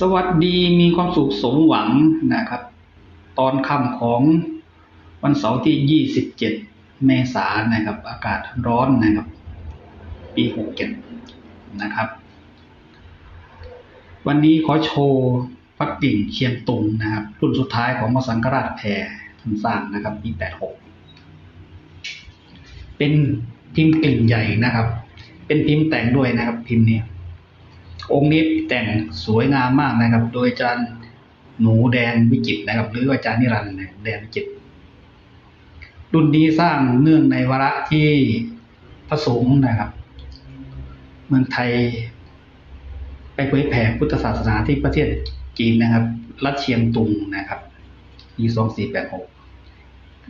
สวัสดีมีความสุขสมหวังนะครับ ตอนค่ำของวันเสาร์ที่ 27 เมษายนนะครับ อากาศร้อนนะครับ ปี 67 นะครับ วันนี้ขอโชว์ปักกิ่งเชียงตุงนะครับรุ่นสุดท้ายของมสังกราชแพรท่านสร้างนะครับปี 86 เป็นพิมพ์กลิ่งใหญ่นะครับ เป็นพิมพ์แต่งด้วยนะครับ พิมพ์นี้ องค์นี้แต่งสวยงามมากนะครับ โดยอาจารย์หนูแดนวิจิตนะครับ หรืออาจารย์นิรันดร์แดนวิจิตรุ่นนี้สร้างเนื่องในวาระที่พระสงฆ์นะครับ เมืองไทย ไปเผยแผ่พุทธศาสนาที่ประเทศจีนนะครับ รัชเชียงตุงนะครับปีสองสี่แปดหก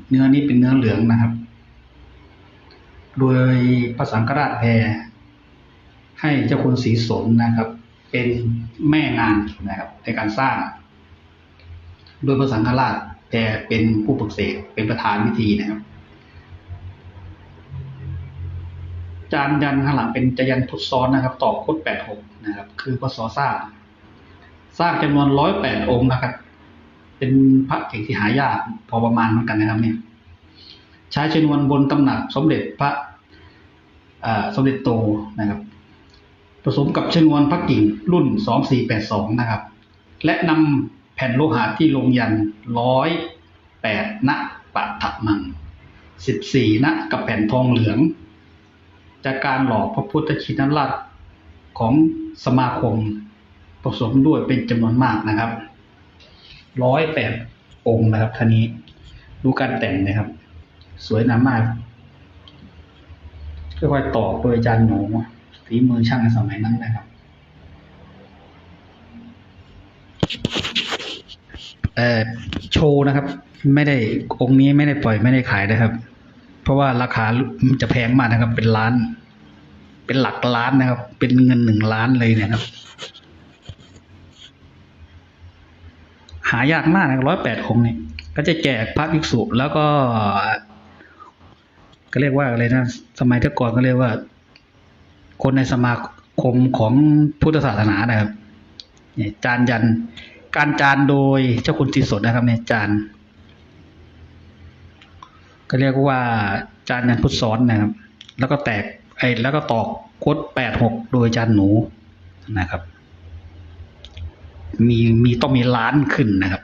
เนื้อนี้เป็นเนื้อเหลืองนะครับ โดยพระสังฆราชแพร ให้เจ้าคุณศรีสนนะครับ เป็นแม่งานนะครับ ในการสร้างโดยพระสังฆราชแกเป็นผู้ปรึกเสกเป็นประธานพิธีนะครับ จานยันข้างหลังเป็นจยันพุทธซ้อนนะครับ ต่อคดแปดหกนะครับ คือพศสร้างสร้างจำนวนร้อยแปดองค์นะครับ เป็นพระเก่งที่หายากพอประมาณเหมือนกันนะครับเนี่ยใช้ชนวนบนตำหนักสมเด็จพระอ่าสมเด็จโตนะครับ ผสมกับชนวนพักกิ่งรุ่น 2482 นะครับ และนำแผ่นโลหะที่ลงยันร้อยแปดณปัทมัง 14ณกับแผ่นทองเหลือง จากการหล่อพระพุทธชินราชของสมาคมผสมด้วยเป็นจำนวนมากนะครับ ร้อยแปดองค์นะครับท่านี้ดูการแต่งนะครับ สวยงามมากค่อยๆต่อโดยอาจารย์หนู ฝีมือช่างในสมัยนั้นนะครับเอ่อโชว์นะครับ ไม่ได้องค์นี้ไม่ได้ปล่อยไม่ได้ขายนะครับ เพราะว่าราคามันจะแพงมากนะครับ เป็นล้าน เป็นหลักล้านนะครับ เป็นเงินหนึ่งล้านเลยเนี่ยครับ หายากมากนะร้อยแปดองค์เนี่ยก็จะแจกพระภิกษุแล้วก็ ก็เรียกว่าอะไรนะ สมัยแต่ก่อนก็เรียกว่า คนในสมาคมของพุทธศาสนานะครับเนี่ยจานยัน การจานโดยเจ้าคุณศรีสดนะครับเนี่ยจานก็เรียกว่าจานยันพุทธซ้อนนะครับ แล้วก็แตกไอ้แล้วก็ตอกโคดแปดหกโดยจานหนูนะครับ มีมีต้องมีล้านขึ้นนะครับ